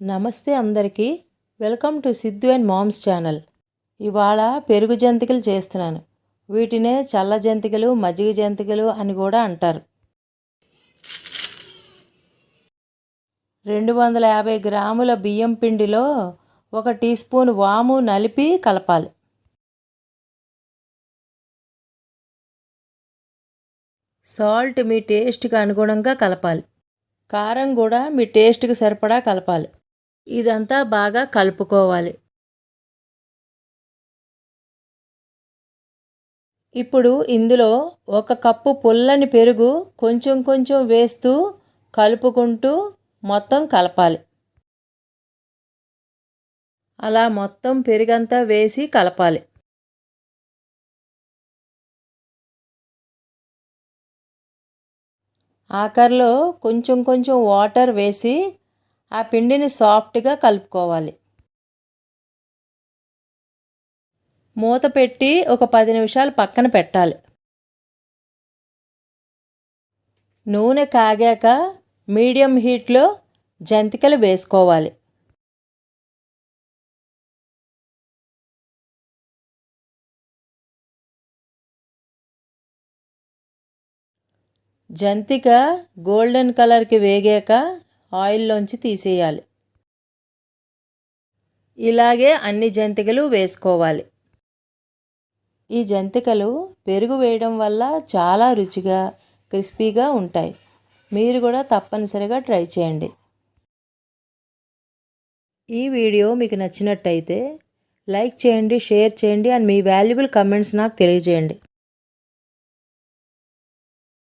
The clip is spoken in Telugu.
నమస్తే అందరికీ. Welcome to Siddhu and moms channel. ఇవాళ పెరుగు జంతికలు చేస్తున్నాను. వీటినే చల్ల జంతికలు మజ్జిగ జంతికలు అని కూడా అంటారు. రెండు వందల యాభై గ్రాముల బియ్యం పిండిలో ఒక టీ స్పూన్ వాము నలిపి కలపాలి. సాల్ట్ మీ టేస్ట్కి అనుగుణంగా కలపాలి. కారం కూడా మీ టేస్ట్కి సరిపడా కలపాలి. ఇదంతా బాగా కలుపుకోవాలి. ఇప్పుడు ఇందులో ఒక కప్పు పుల్లని పెరుగు కొంచెం కొంచెం వేస్తూ కలుపుకుంటూ మొత్తం కలపాలి. అలా మొత్తం పెరుగంతా వేసి కలపాలి. ఆఖరిలో కొంచెం కొంచెం వాటర్ వేసి ఆ పిండిని సాఫ్ట్గా కలుపుకోవాలి. మూత పెట్టి ఒక పది నిమిషాలు పక్కన పెట్టాలి. నూనె కాగాక మీడియం హీట్లో జంతికలు వేసుకోవాలి. జంతిక గోల్డెన్ కలర్కి వేగాక ఆయిల్లోంచి తీసేయాలి. ఇలాగే అన్ని జంతికలు వేసుకోవాలి. ఈ జంతికలు పెరుగు వేయడం వల్ల చాలా రుచిగా క్రిస్పీగా ఉంటాయి. మీరు కూడా తప్పనిసరిగా ట్రై చేయండి. ఈ వీడియో మీకు నచ్చినట్టయితే లైక్ చేయండి షేర్ చేయండి అండ్ మీ వాల్యుబుల్ కమెంట్స్ నాకు తెలియజేయండి.